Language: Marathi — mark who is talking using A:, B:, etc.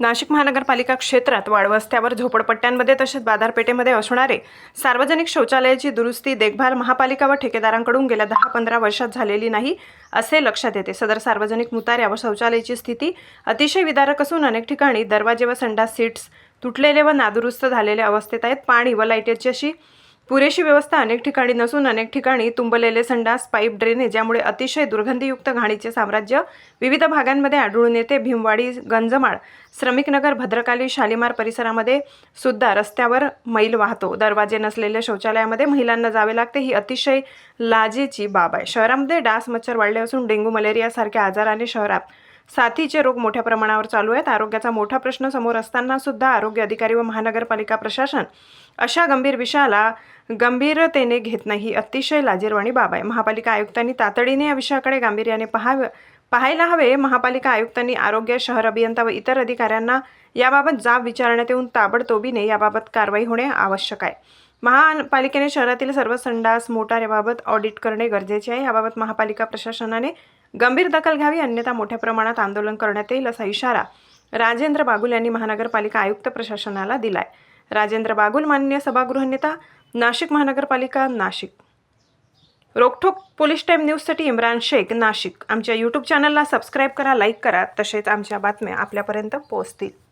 A: नाशिक महानगरपालिका क्षेत्रात वाडवस्त्यावर झोपडपट्ट्यांमध्ये तसेच बाजारपेठेमध्ये असणारे सार्वजनिक शौचालयाची दुरुस्ती देखभाल महापालिका व ठेकेदारांकडून गेल्या दहा पंधरा वर्षात झालेली नाही असे लक्षात येते. सदर सार्वजनिक मुताऱ्या व शौचालयाची स्थिती अतिशय विदारक असून अनेक ठिकाणी दरवाजे व संडास सीट्स तुटलेले व नादुरुस्त झालेल्या अवस्थेत आहेत. पाणी व लाईटीची अशी पुरेशी व्यवस्था अनेक ठिकाणी नसून अनेक ठिकाणी तुंबलेले संडास पाईप ड्रेनेज यामुळे अतिशय दुर्गंधीयुक्त घाणीचे साम्राज्य विविध भागांमध्ये आढळून येते. भीमवाडी गंजमाळ श्रमिकनगर भद्रकाली शालिमार परिसरामध्ये सुद्धा रस्त्यावर मैल वाहतो. दरवाजे नसलेल्या शौचालयामध्ये महिलांना जावे लागते. ही अतिशय लाजेची बाब आहे. शहरामध्ये डास मच्छर वाढले असून डेंग्यू मलेरियासारख्या आजाराने शहरात साथीचे रोग मोठ्या प्रमाणावर चालू आहेत. आरोग्याचा मोठा प्रश्न समोर असताना सुद्धा आरोग्य अधिकारी व महानगरपालिका प्रशासन अशा गंभीर विषयाला गंभीरतेने घेत नाही. ही अतिशय लाजीरवाणी बाब आहे. महापालिका आयुक्तांनी तातडीने या विषयाकडे गांभीर्याने पहावं पाहायला हवे. महापालिका आयुक्तांनी आरोग्य शहर अभियंता व इतर अधिकाऱ्यांना याबाबत जाब विचारण्यात येऊन ताबडतोबीने याबाबत कारवाई होणे आवश्यक आहे. महापालिकेने शहरातील सर्व संडास मोटार याबाबत ऑडिट करणे गरजेचे आहे. याबाबत महापालिका प्रशासनाने गंभीर दखल घ्यावी अन्यथा मोठ्या प्रमाणात आंदोलन करण्यात येईल असा इशारा राजेंद्र बागुल यांनी महानगरपालिका आयुक्त प्रशासनाला दिलाय. राजेंद्र बागुल मान्य सभागृह नेता नाशिक महानगरपालिका नाशिक. रोकठोक पोलीस टाईम न्यूजसाठी इम्रान शेख नाशिक. आमच्या यूट्यूब चॅनलला सबस्क्राईब करा लाईक करा तसेच आमच्या बातम्या आपल्यापर्यंत पोहोचतील.